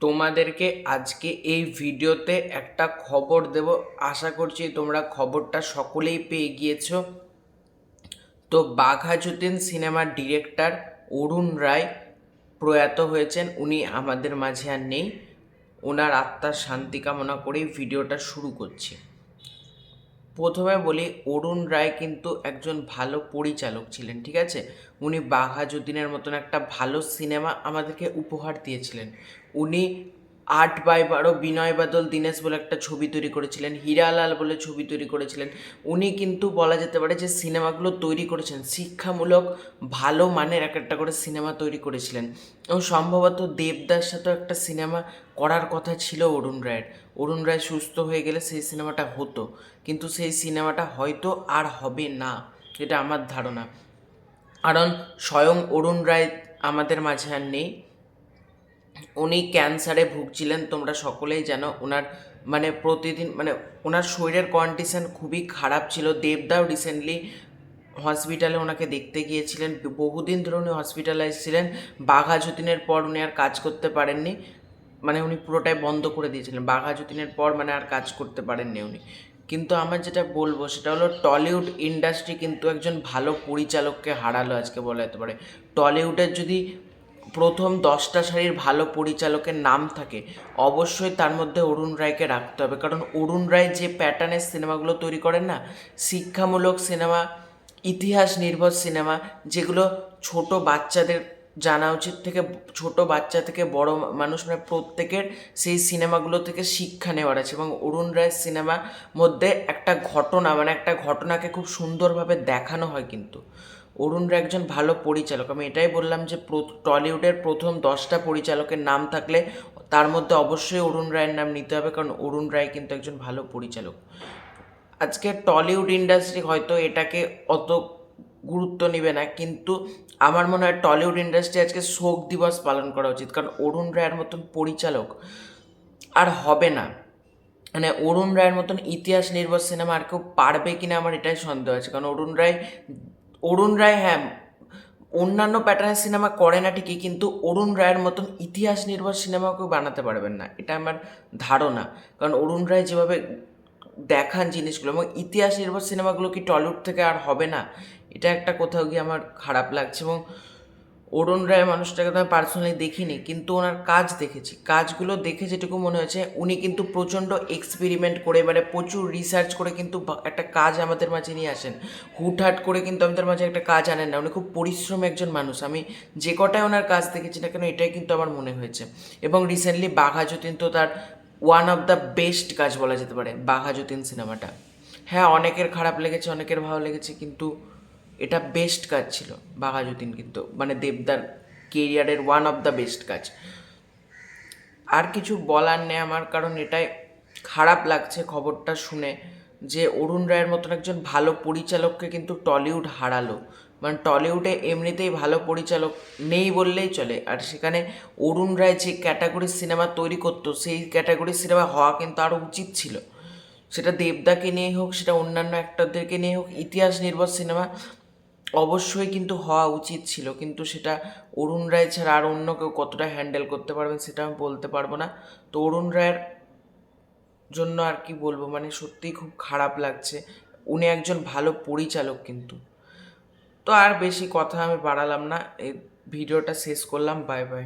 তোমাদেরকে আজকে এই ভিডিওতে একটা খবর দেব। আশা করছি তোমরা খবরটা সকলেই পেয়ে গিয়েছো। তো বাঘা যতীন সিনেমার ডিরেক্টর অরুণ রায় প্রয়াত হয়েছেন। উনি আমাদের মাঝে আর নেই। ওনার আত্মার শান্তি কামনা করেই ভিডিওটা শুরু করছি। প্রথমে বলি অরুণ রায় কিন্তু একজন ভালো পরিচালক ছিলেন, ঠিক আছে? উনি বাঘাজুদ্দিনের মতন একটা ভালো সিনেমা আমাদেরকে উপহার দিয়েছিলেন। উনি আট বাই বারো, বিনয় বাদল, দীনেশ বলে একটা ছবি তৈরি করেছিলেন, হীরালাল বলে ছবি তৈরি করেছিলেন। উনি কিন্তু বলা যেতে পারে যে সিনেমাগুলো তৈরি করেছেন, শিক্ষামূলক ভালো মানের এক একটা করে সিনেমা তৈরি করেছিলেন। এবং সম্ভবত দেবদার সাথেও একটা সিনেমা করার কথা ছিল অরুণ রায়ের। অরুণ রায় সুস্থ হয়ে গেলে সেই সিনেমাটা হতো, কিন্তু সেই সিনেমাটা হয়তো আর হবে না, এটা আমার ধারণা। কারণ স্বয়ং অরুণ রায় আমাদের মাঝে আর নেই। উনি ক্যান্সারে ভুগছিলেন, তোমরা সকলেই জানো ওনার মানে প্রতিদিন মানে ওনার শরীরের কন্ডিশন খুবই খারাপ ছিল। দেবদাও রিসেন্টলি হসপিটালে ওনাকে দেখতে গিয়েছিলেন। বহুদিন ধরে উনি হসপিটালাইজ ছিলেন। বাঘা যতীনের পর উনি আর কাজ করতে পারেননি। মানে উনি পুরোটাই বন্ধ করে দিয়েছিলেন। বাঘা যতীনের পর মানে আর কাজ করতে পারেননি উনি। কিন্তু আমার যেটা বলব, সেটা হলো টলিউড ইন্ডাস্ট্রি কিন্তু একজন ভালো পরিচালককে হারালো আজকে বলা যেতে পারে। টলিউডের যদি প্রথম দশটা সারির ভালো পরিচালকের নাম থাকে, অবশ্যই তার মধ্যে অরুণ রায়কে রাখতে হবে। কারণ অরুণ রায় যে প্যাটার্নের সিনেমাগুলো তৈরি করেন না, শিক্ষামূলক সিনেমা, ইতিহাস নির্ভর সিনেমা, যেগুলো ছোট বাচ্চাদের জানা উচিত থেকে, ছোট বাচ্চা থেকে বড় মানুষ মানে প্রত্যেকের সেই সিনেমাগুলো থেকে শিক্ষা নেওয়ার আছে। এবং অরুণ রায়ের সিনেমা মধ্যে একটা ঘটনা মানে একটা ঘটনাকে খুব সুন্দরভাবে দেখানো হয় কিন্তু। অরুণ রায় একজন ভালো পরিচালক। আমি এটাই বললাম যে টলিউডের প্রথম দশটা পরিচালকের নাম থাকলে তার মধ্যে অবশ্যই অরুণ রায়ের নাম নিতে হবে, কারণ অরুণ রায় কিন্তু একজন ভালো পরিচালক। আজকে টলিউড ইন্ডাস্ট্রি হয়তো এটাকে অত গুরুত্ব নেবে না, কিন্তু আমার মনে হয় টলিউড ইন্ডাস্ট্রি আজকে শোক দিবস পালন করা উচিত, কারণ অরুণ রায়ের মতন পরিচালক আর হবে না। মানে অরুণ রায়ের মতন ইতিহাস নির্ভর সিনেমা আর কেউ পারবে কিনা আমার এটাই সন্দেহ আছে, কারণ অরুণ রায় অরুণ রায় হ্যাঁ অন্যান্য প্যাটার্নের সিনেমা করে না ঠিকই, কিন্তু অরুণ রায়ের মতন ইতিহাস নির্ভর সিনেমা কেউ বানাতে পারবেন না। এটা আমার ধারণা। কারণ অরুণ রায় যেভাবে দেখান জিনিসগুলো এবং ইতিহাস নির্ভর সিনেমাগুলো কি টলিউড থেকে আর হবে না, এটা একটা কোথাও গিয়ে আমার খারাপ লাগছে এবং অরুণ রায় মানুষটাকে তো আমি পার্সোনালি দেখিনি, কিন্তু ওনার কাজ দেখেছি। কাজগুলো দেখে যেটুকু মনে হয়েছে, উনি কিন্তু প্রচণ্ড এক্সপেরিমেন্ট করে মানে প্রচুর রিসার্চ করে কিন্তু একটা কাজ আমাদের মাঝে নিয়ে আসেন। হুটহাট করে কিন্তু আমাদের মাঝে একটা কাজ আনেন না, উনি খুব পরিশ্রমী একজন মানুষ। আমি যে কটায় ওনার কাজ দেখেছি না কেন, এটাই কিন্তু আমার মনে হয়েছে। এবং রিসেন্টলি বাঘা যতীন তো তার ওয়ান অফ দ্য বেস্ট কাজ বলা যেতে পারে, বাঘা যতীন সিনেমাটা হ্যাঁ অনেকের খারাপ লেগেছে, অনেকের ভালো লেগেছে, কিন্তু এটা বেস্ট কাজ ছিল বাঘা যতীন কিন্তু। মানে দেবদার কেরিয়ারের ওয়ান অফ দ্য বেস্ট কাজ। আর কিছু বলার নেই আমার, কারণ এটাই খারাপ লাগছে খবরটা শুনে, যে অরুণ রায়ের মতন একজন ভালো পরিচালককে কিন্তু টলিউড হারালো। মানে টলিউডে এমনিতেই ভালো পরিচালক নেই বললেই চলে। আর সেখানে অরুণ রায় যে ক্যাটাগরির সিনেমা তৈরি করতো, সেই ক্যাটাগরির সিনেমা হওয়া কিন্তু আরও উচিত ছিল। সেটা দেবদাকে নিয়ে হোক, সেটা অন্যান্য অ্যাক্টরদেরকে নিয়ে হোক, ইতিহাস নির্ভর সিনেমা অবশ্যই কিন্তু হওয়া উচিত ছিল। কিন্তু সেটা অরুণ রায় ছাড়া আর অন্য কেউ কতটা হ্যান্ডেল করতে পারবেন সেটা আমি বলতে পারব না। তো অরুণ রায়ের জন্য আর কি বলব মানে সত্যিই খুব খারাপ লাগছে। উনি একজন ভালো পরিচালক কিন্তু। তো আর বেশি কথা আমি বাড়ালাম না। এই ভিডিওটা শেষ করলাম। Bye bye.